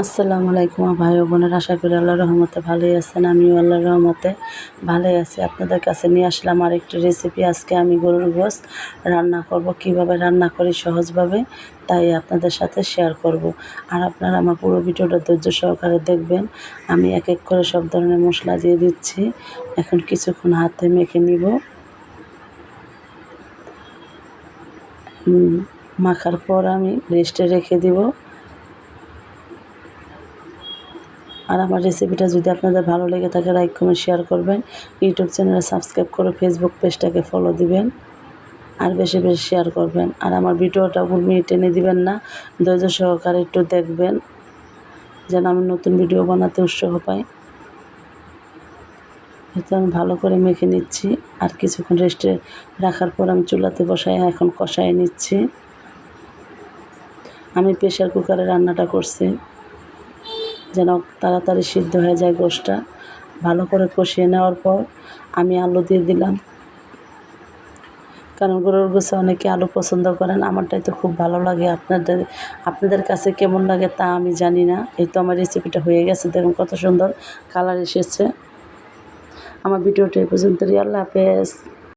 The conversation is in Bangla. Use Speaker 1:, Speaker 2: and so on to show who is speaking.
Speaker 1: আসসালামু আলাইকুম ভাই বোনের, আশা করি আল্লাহর রহমতে ভালোই আছেন, আমিও আল্লাহর রহমতে ভালোই আছি। আপনাদের কাছে নিয়ে আসলাম আরেকটি রেসিপি আজকে আমি গরুর গোস রান্না করব, কীভাবে রান্না করি সহজভাবে, তাই আপনাদের সাথে শেয়ার করব। আর আপনারা আমার পুরো ভিডিওটা ধৈর্য সহকারে দেখবেন। আমি এক এক করে সব ধরনের মশলা দিয়ে দিচ্ছি। এখন কিছুক্ষণ হাতে মেখে নিব। মাখার পর আমি রেস্টে রেখে দিব। আর আমার রেসিপিটা যদি আপনাদের ভালো লেগে থাকে লাইক কমেন্ট শেয়ার করবেন। ইউটিউব চ্যানেলে সাবস্ক্রাইব করে ফেসবুক পেজটাকে ফলো দিবেন। আর বেশি বেশি শেয়ার করবেন। আর আমার ভিডিওটা ভুল মিনিট টেনে দিবেন না। ধৈর্য সহকারে একটু দেখবেন, যেন আমি নতুন ভিডিও বানাতে উৎসাহ পাই। এতে আমি ভালো করে মেখে নিচ্ছি। আর কিছুক্ষণ রেস্টে রাখার পর আমি চুলাতে বসাই এখন কষায় নিচ্ছি। আমি প্রেশার কুকারে রান্নাটা করছি। যেন তাড়াতাড়ি সিদ্ধ হয়ে যায় গোশটা। ভালো করে কষিয়ে নেওয়ার পর আমি আলু দিয়ে দিলাম। কারণ গরুর গোছে অনেকে আলু পছন্দ করেন, আমারটাই তো খুব ভালো লাগে। আপনাদের আপনাদের কাছে কেমন লাগে তা আমি জানি না। এই তো আমার রেসিপিটা হয়ে গেছে, দেখুন কত সুন্দর কালার এসেছে। আমার ভিডিওটা এই পর্যন্তই। আল্লাহ হাফেজ।